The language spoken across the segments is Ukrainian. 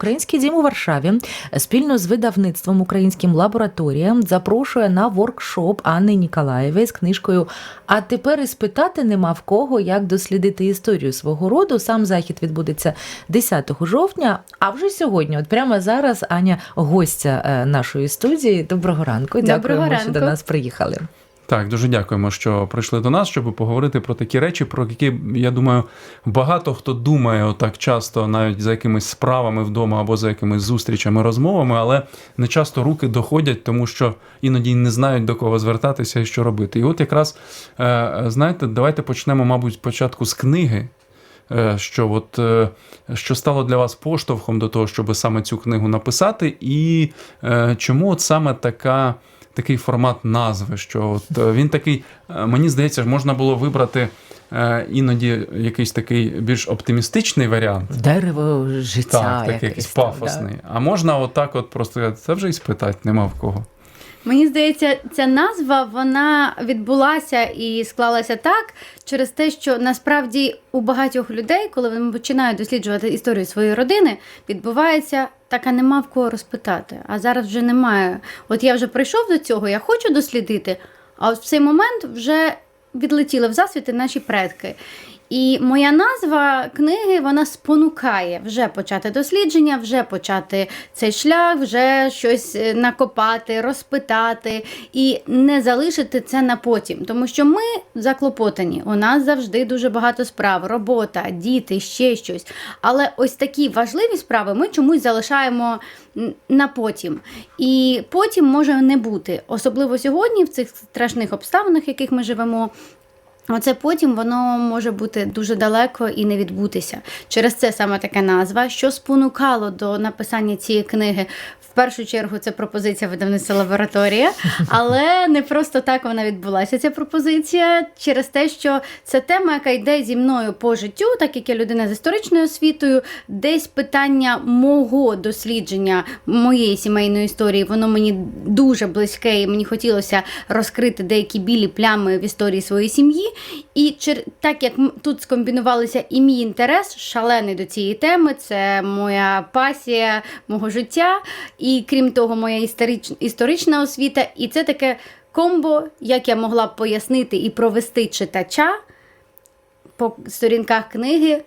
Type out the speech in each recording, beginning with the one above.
Український дім у Варшаві спільно з видавництвом Українським лабораторіям запрошує на воркшоп Анни Ніколаєвої з книжкою А тепер і спитати нема в кого, як дослідити історію свого роду. Сам захід відбудеться 10 жовтня. А вже сьогодні, от прямо зараз, Аня, гостя е, нашої студії. Доброго ранку. Доброго Дякуємо, що до нас приїхали. Так, дуже дякуємо, що прийшли до нас, щоб поговорити про такі речі, про які, я думаю, багато хто думає отак часто, навіть за якимись справами вдома або за якимись зустрічами, розмовами, але не часто руки доходять, тому що іноді не знають до кого звертатися і що робити. І от якраз, е, знаєте, давайте почнемо, мабуть, спочатку з книги. е, Що от е, що стало для вас поштовхом до того, щоб саме цю книгу написати, і чому от саме така такий формат назви, що от е, він такий, е, мені здається, можна було вибрати е, іноді якийсь такий більш оптимістичний варіант. Дерево життя. Так, такий якийсь там, да. пафосний. А можна отак, от просто це вже і спитати, нема в кого. Мені здається, ця назва вона відбулася і склалася так через те, що насправді у багатьох людей, коли вони починають досліджувати історію своєї родини, відбувається так, а нема в кого розпитати. А зараз вже немає. От я вже прийшов до цього, я хочу дослідити, а от в цей момент вже відлетіли в засвіти наші предки. І моя назва книги вона спонукає вже почати дослідження, вже почати цей шлях, вже щось е, накопати, розпитати і не залишити це на потім. Тому що ми заклопотані. У нас завжди дуже багато справ, робота, діти, ще щось. Але ось такі важливі справи ми чомусь залишаємо на потім. І потім може не бути, особливо сьогодні, в цих страшних обставинах, в яких ми живемо. Оце потім воно може бути дуже далеко і не відбутися. Через це саме така назва, що спонукало до написання цієї книги. В першу чергу це пропозиція видавництва лабораторія, але не просто так вона відбулася. Ця пропозиція через те, що це тема, яка йде зі мною по життю, так як я людина з історичною освітою, десь питання мого дослідження моєї сімейної історії, воно мені дуже близьке, і мені хотілося розкрити деякі білі плями в історії своєї сім'ї. І так як тут скомбінувалися і мій інтерес шалений до цієї теми, це моя пасія мого життя, і крім того, моя історич... історична освіта. І це таке комбо, як я могла б пояснити і провести читача по сторінках книги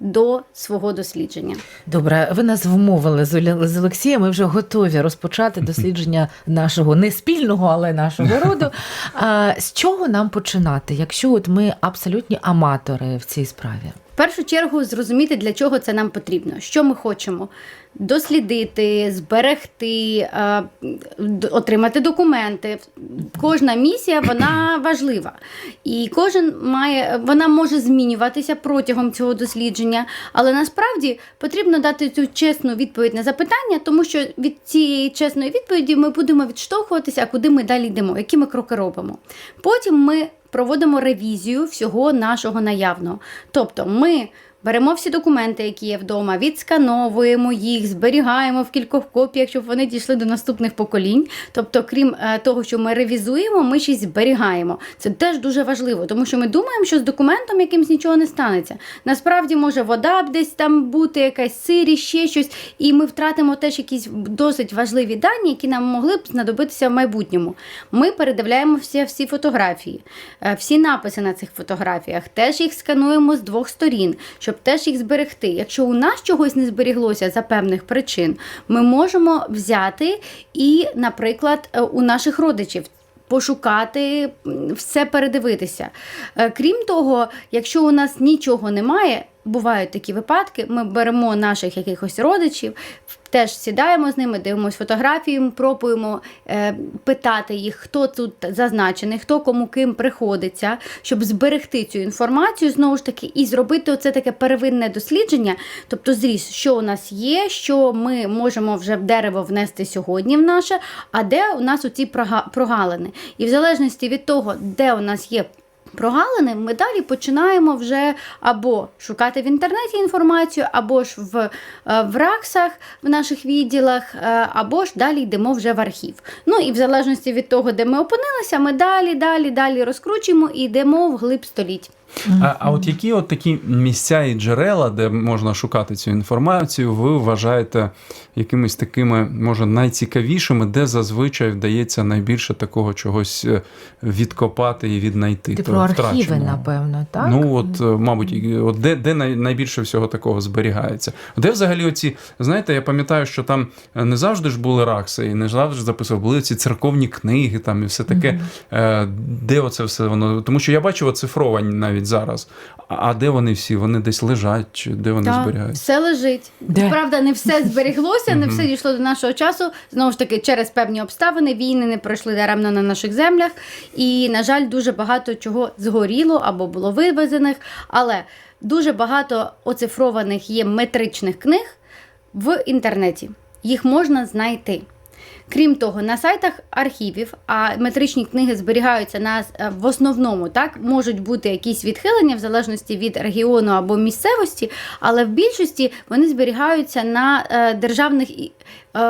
до свого дослідження. Добре, ви нас вмовили з з Олексієм. Ми вже готові розпочати дослідження нашого не спільного, але нашого роду. А, з чого нам починати, якщо от ми абсолютні аматори в цій справі? В першу чергу зрозуміти, для чого це нам потрібно, що ми хочемо дослідити, зберегти, е, отримати документи. Кожна місія вона важлива. І кожен має, вона може змінюватися протягом цього дослідження, але насправді потрібно дати цю чесну відповідь на запитання, тому що від цієї чесної відповіді ми будемо відштовхуватися, а куди ми далі йдемо, які ми кроки робимо. Потім ми проводимо ревізію всього нашого наявного. Тобто ми беремо всі документи, які є вдома, відскановуємо їх, зберігаємо в кількох копіях, щоб вони дійшли до наступних поколінь. Тобто, крім е, того, що ми ревізуємо, ми й зберігаємо. Це теж дуже важливо, тому що ми думаємо, що з документом якимсь нічого не станеться. Насправді може вода десь там бути, якась сирі, ще щось, і ми втратимо теж якісь досить важливі дані, які нам могли б знадобитися в майбутньому. Ми передивляємо всі, всі фотографії, е, всі написи на цих фотографіях, теж їх скануємо з двох сторін, щоб теж їх зберегти. Якщо у нас чогось не зберіглося за певних причин, ми можемо взяти і, наприклад, е, у наших родичів. Пошукати, все передивитися. Е, Крім того, якщо у нас нічого немає, бувають такі випадки, ми беремо наших якихось родичів, теж сідаємо з ними, дивимося фотографії, пробуємо е, питати їх, хто тут зазначений, хто кому ким приходиться, щоб зберегти цю інформацію знову ж таки і зробити оце таке первинне дослідження, тобто зріз, що у нас є, що ми можемо вже в дерево внести сьогодні в наше, а де у нас оці прога- прогалини. І в залежності від того, де у нас є прогалини, ми далі починаємо вже або шукати в інтернеті інформацію, або ж в, е, в раксах в наших відділах, е, або ж далі йдемо вже в архів. Ну і в залежності від того, де ми опинилися, ми далі, далі, далі розкручуємо і йдемо в глиб століть. А, а от які от такі місця і джерела, де можна шукати цю інформацію, ви вважаєте якимись такими, може, найцікавішими, де зазвичай вдається найбільше такого чогось е, відкопати і віднайти? Ти про архіви, втраченого? напевно, так? Ну, от, е, мабуть, от де, де найбільше всього такого зберігається? Де взагалі оці, знаєте, я пам'ятаю, що там е, не завжди ж були ракси, і не завжди ж записували, були ці церковні книги там і все таке. Е, Де оце все воно? Тому що я бачив оцифровані навіть зараз. А а де вони всі? Вони десь лежать, чи де вони Так, зберігаються? все лежить. Де? Правда, не все зберіглося, не все дійшло до нашого часу. Знову ж таки, через певні обставини війни не пройшли даремно на наших землях. І, на жаль, дуже багато чого згоріло або було вивезених. Але дуже багато оцифрованих є метричних книг в інтернеті. Їх можна знайти. Крім того, на сайтах архівів, а метричні книги зберігаються на е, в основному, так можуть бути якісь відхилення в залежності від регіону або місцевості, але в більшості вони зберігаються на е, державних е,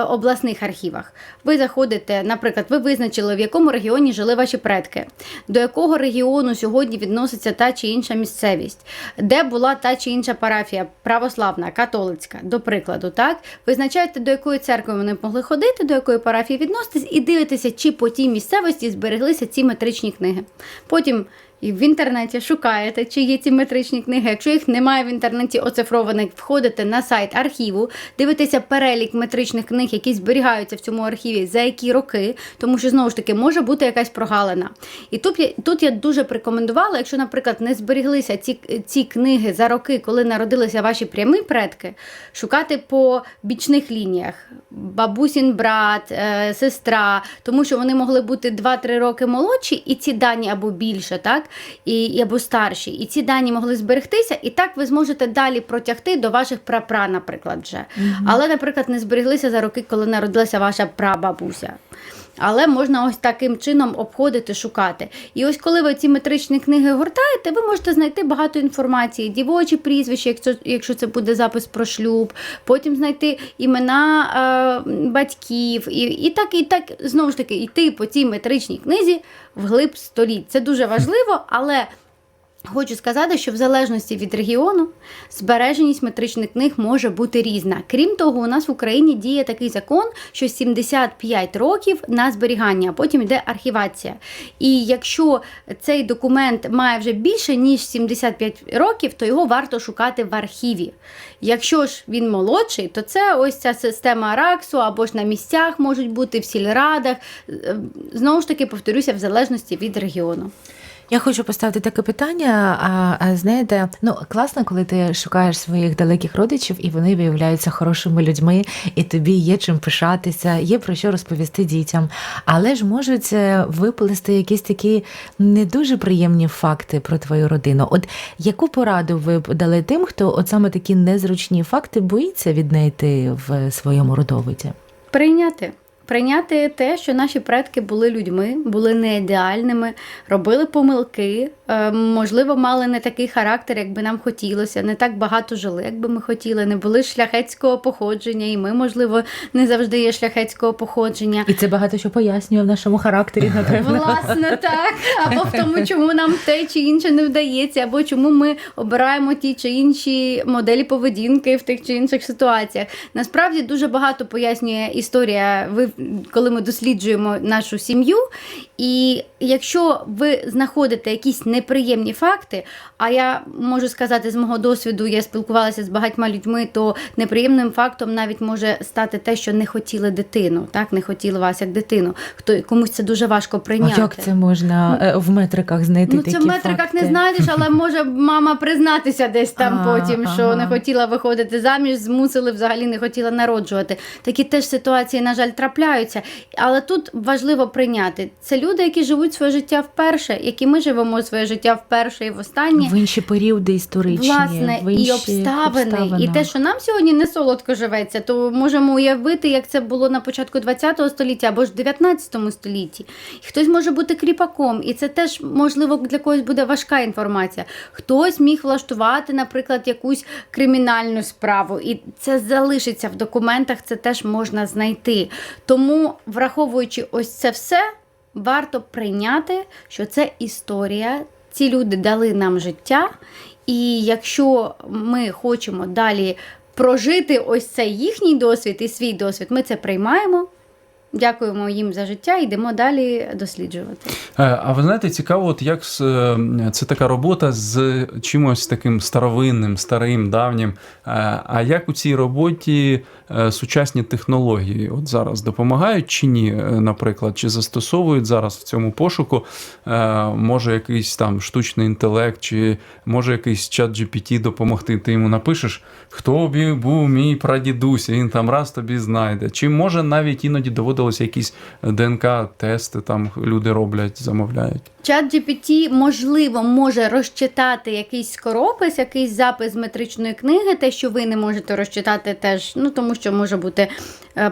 обласних архівах. Ви заходите, наприклад, ви визначили, в якому регіоні жили ваші предки, до якого регіону сьогодні відноситься та чи інша місцевість, де була та чи інша парафія, православна, католицька, до прикладу, так визначаєте, до якої церкви вони могли ходити, до якої парафії відноситись, і дивитеся, чи по тій місцевості збереглися ці метричні книги. Потім і в інтернеті шукаєте, чи є ці метричні книги. Якщо їх немає в інтернеті оцифрованих, входите на сайт архіву, дивитеся перелік метричних книг, які зберігаються в цьому архіві, за які роки, тому що знову ж таки може бути якась прогалина. І тут я тут я дуже б рекомендувала, якщо, наприклад, не зберіглися ці, ці книги за роки, коли народилися ваші прямі предки, шукати по бічних лініях бабусін брат, е, сестра, тому що вони могли бути 2-3 роки молодші, і ці дані або більше, так, і, і або старші, і ці дані могли зберегтися, і так ви зможете далі протягти до ваших прапра, наприклад, вже. Але, наприклад, не збереглися за роки, коли народилася ваша прабабуся. Але можна ось таким чином обходити, шукати. І ось коли ви ці метричні книги гортаєте, ви можете знайти багато інформації, дівочі прізвища, якщо, якщо це буде запис про шлюб, потім знайти імена е, батьків, і, і так, і так знову ж таки йти по цій метричній книзі вглиб століть. Це дуже важливо, але. Хочу сказати, що в залежності від регіону збереженість метричних книг може бути різна. Крім того, у нас в Україні діє такий закон, що 75 років на зберігання, а потім йде архівація. І якщо цей документ має вже більше ніж 75 років, то його варто шукати в архіві. Якщо ж він молодший, то це ось ця система РАКСу або ж на місцях можуть бути в сільрадах. Е, Знову ж таки, повторюся, в залежності від регіону. Я хочу поставити таке питання. А, а знаєте, ну класно, коли ти шукаєш своїх далеких родичів, і вони виявляються хорошими людьми, і тобі є чим пишатися, є про що розповісти дітям. Але ж можуть е, виплисти якісь такі не дуже приємні факти про твою родину. От яку пораду ви б дали тим, хто от саме такі незручні факти боїться віднайти в своєму родовиді? Прийняти. Прийняти те, що наші предки були людьми, були не ідеальними, робили помилки, е, можливо, мали не такий характер, як би нам хотілося, не так багато жили, як би ми хотіли, не були шляхетського походження, і ми, можливо, не завжди є шляхетського походження. І це багато що пояснює в нашому характері, напевно. Власне, так. Або в тому, чому нам те чи інше не вдається, або чому ми обираємо ті чи інші моделі поведінки в тих чи інших ситуаціях. Насправді дуже багато пояснює історія, ви- коли ми досліджуємо нашу сім'ю. І якщо ви знаходите якісь неприємні факти, а я можу сказати з мого досвіду, я спілкувалася з багатьма людьми, то неприємним фактом навіть може стати те, що не хотіли дитину, так не хотіли вас як дитину. Хто комусь це дуже важко прийняти. А як це можна е, в метриках знайти Ну, такі це в метриках факти? не знайдеш, але може мама признатися десь там А, потім, що ага. не хотіла виходити заміж, змусили взагалі не хотіла народжувати. Такі теж ситуації, на жаль, трапляються. Але тут важливо прийняти. Це люди, які живуть своє життя вперше, як і ми живемо своє життя вперше і востаннє. В інші періоди історичні, Власне, в і інші обставини, і те, що нам сьогодні не солодко живеться, то можемо уявити, як це було на початку ХХ століття або ж в 19 столітті. І хтось може бути кріпаком, і це теж можливо для когось буде важка інформація. Хтось міг влаштувати, наприклад, якусь кримінальну справу, і це залишиться в документах, це теж можна знайти. Тому, враховуючи ось це все, варто прийняти, що це історія. ці люди дали нам життя, і якщо ми хочемо далі прожити ось цей їхній досвід і свій досвід, ми це приймаємо. Дякуємо їм за життя йдемо далі досліджувати. Е, А ви знаєте, цікаво, от як е, це така робота з чимось таким старовинним, старим, давнім. Е, А як у цій роботі сучасні технології от зараз допомагають чи ні, наприклад, чи застосовують зараз в цьому пошуку, може якийсь там штучний інтелект, чи може якийсь чат GPT допомогти? Ти йому напишеш, хто був мій прадідусь, і він там раз тобі знайде. Чи може навіть іноді доводилося якісь ДНК-тести там люди роблять, замовляють? Чат GPT, можливо, може розчитати якийсь скоропис, якийсь запис метричної книги, те, що ви не можете розчитати теж, ну тому що може бути е,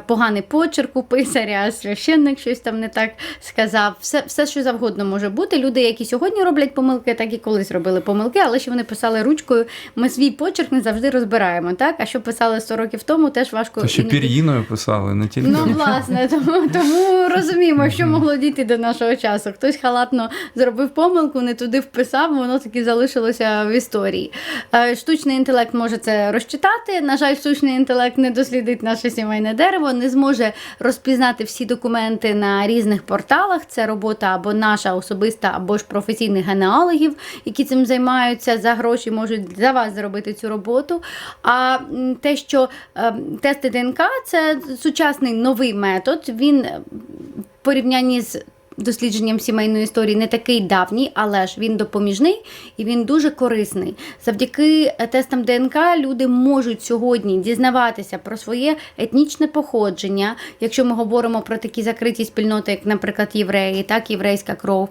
поганий почерк у писаря, священник щось там не так сказав. Все, все, що завгодно може бути. Люди, які сьогодні роблять помилки, так і колись робили помилки, але що вони писали ручкою. Ми свій почерк не завжди розбираємо. Так, а що писали 100 років тому, теж важко Та ще пір'їною писали, не тільки. Ну, власне, тому, тому розуміємо, що могло дійти до нашого часу. Хтось халатно зробив помилку, не туди вписав, воно таки залишилося в історії. Е, Штучний інтелект може це розчитати. На жаль, штучний інтелект не дослідить наше сімейне дерево, не зможе розпізнати всі документи на різних порталах. Це робота або наша особиста, або ж професійних генеалогів, які цим займаються за гроші, можуть за вас зробити цю роботу. А те, що е, тести ДНК це сучасний новий метод. Він е, в порівнянні з дослідженням сімейної історії не такий давній, але ж він допоміжний і він дуже корисний. Завдяки е, тестам ДНК люди можуть сьогодні дізнаватися про своє етнічне походження, якщо ми говоримо про такі закриті спільноти, як, наприклад, євреї, так, єврейська кров.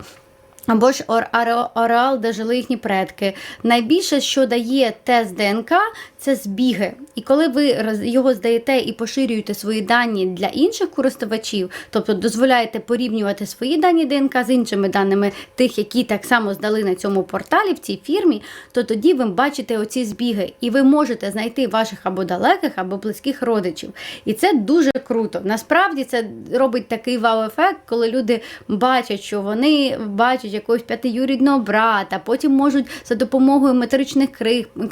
Або ж ареал, де жили їхні предки. Найбільше, що дає тест ДНК, це збіги. І коли ви його здаєте і поширюєте свої дані для інших користувачів, тобто дозволяєте порівнювати свої дані ДНК з іншими даними тих, які так само здали на цьому порталі в цій фірмі, то тоді ви бачите оці збіги, і ви можете знайти ваших або далеких, або близьких родичів. І це дуже круто. Насправді це робить такий вау-ефект, коли люди бачать, що вони бачать якогось п'ятиюрідного брата, потім можуть за допомогою метричних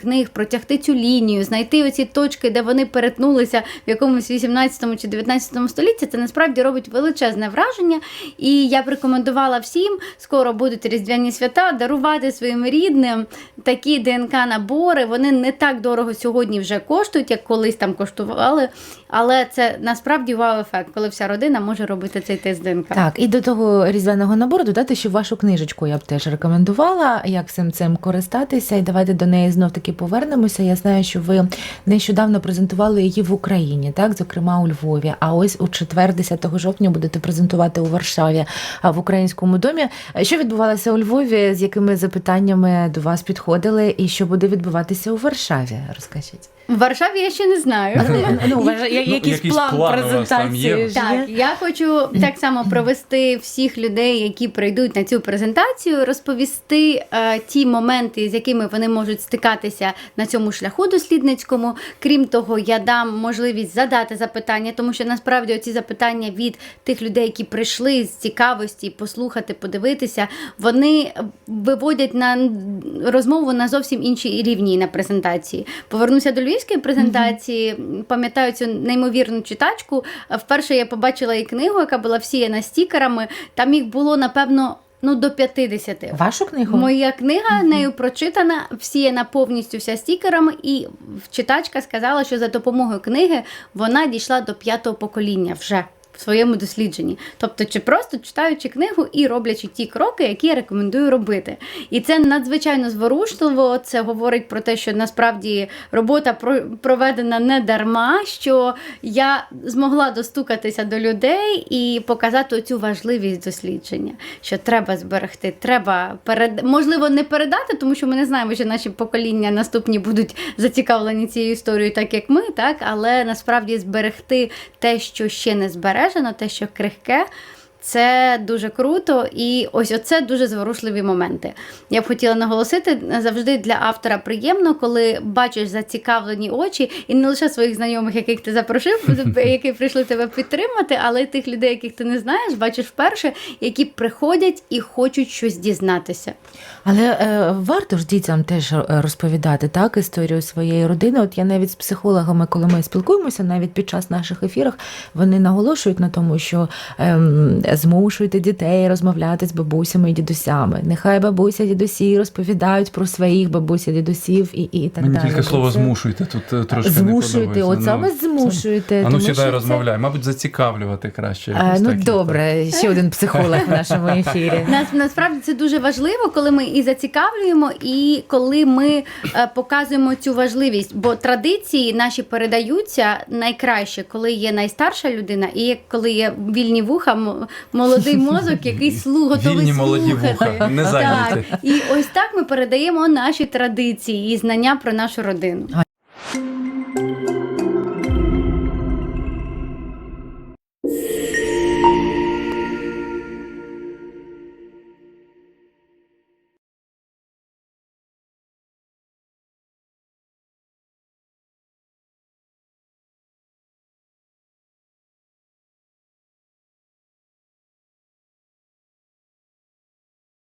книг, протягти цю лінію, знайти оці точки, де вони перетнулися в якомусь 18 чи 19 столітті. Це насправді робить величезне враження. І я б рекомендувала всім, скоро будуть різдвяні свята, дарувати своїм рідним такі ДНК-набори. Вони не так дорого сьогодні вже коштують, як колись там коштували. Але це насправді вау-ефект, коли вся родина може робити цей тест ДНК. Так, і до того різдвяного набору додати, що вашу книжечку я б теж рекомендувала, як всім цим користатися, і давайте до неї знов таки повернемося. Я знаю, що ви нещодавно презентували її в Україні, так, зокрема у Львові. А ось у четвер, 10 жовтня, будете презентувати у Варшаві а в українському домі. Що відбувалося у Львові? З якими запитаннями до вас підходили, і що буде відбуватися у Варшаві? Розкажіть. В Варшаві я ще не знаю. Ну, Ну, якийсь якийсь план презентації. Так, я хочу так само провести всіх людей, які прийдуть на цю презентацію, розповісти е, ті моменти, з якими вони можуть стикатися на цьому шляху дослідницькому. Крім того, я дам можливість задати запитання, тому що насправді ці запитання від тих людей, які прийшли з цікавості послухати, подивитися, вони виводять на розмову на зовсім іншій рівні на презентації. Повернуся до львівської презентації. Пам'ятаю цю неймовірну читачку. Вперше я побачила її книгу, яка була всіяна стікерами. Там їх було напевно ну до 50. Вашу книгу? Моя книга нею прочитана, всіяна повністю вся стікерами, і читачка сказала, що за допомогою книги вона дійшла до п'ятого покоління вже. Своєму дослідженні, тобто, чи просто читаючи книгу і роблячи ті кроки, які я рекомендую робити. І це надзвичайно зворушливо. Це говорить про те, що насправді робота про- проведена не дарма, що я змогла достукатися до людей і показати цю важливість дослідження, що треба зберегти, треба перед... можливо не передати, тому що ми не знаємо, що наші покоління наступні будуть зацікавлені цією історією, так як ми, так але насправді зберегти те, що ще не збережено, те, що крихке. Це дуже круто, і ось оце дуже зворушливі моменти. Я б хотіла наголосити завжди для автора приємно, коли бачиш зацікавлені очі, і не лише своїх знайомих, яких ти запросив, які прийшли тебе підтримати, але й тих людей, яких ти не знаєш, бачиш вперше, які приходять і хочуть щось дізнатися. Але е, варто ж дітям теж е, розповідати так історію своєї родини. От я навіть з психологами, коли ми спілкуємося, навіть під час наших ефірах, вони наголошують на тому, що ем, змушуйте дітей розмовляти з бабусями і дідусями. Нехай бабуся, дідусі розповідають про своїх бабусь дідусів і, і так Мені далі. тільки слово змушуйте тут е, трошки Змушуйте, не от подобається. саме змушуйте. А ну сідай, це- розмовляй. Мабуть, зацікавлювати краще. А, ну так, і добре, ще один психолог в нашому ефірі. Нас насправді це дуже важливо, коли ми і зацікавлюємо, і коли ми е, показуємо цю важливість. Бо традиції наші передаються найкраще, коли є найстарша людина, і як коли є вільні вуха, молодий мозок, який слух готовий Вільні молоді слухати. не Так. І ось так ми передаємо наші традиції і знання про нашу родину.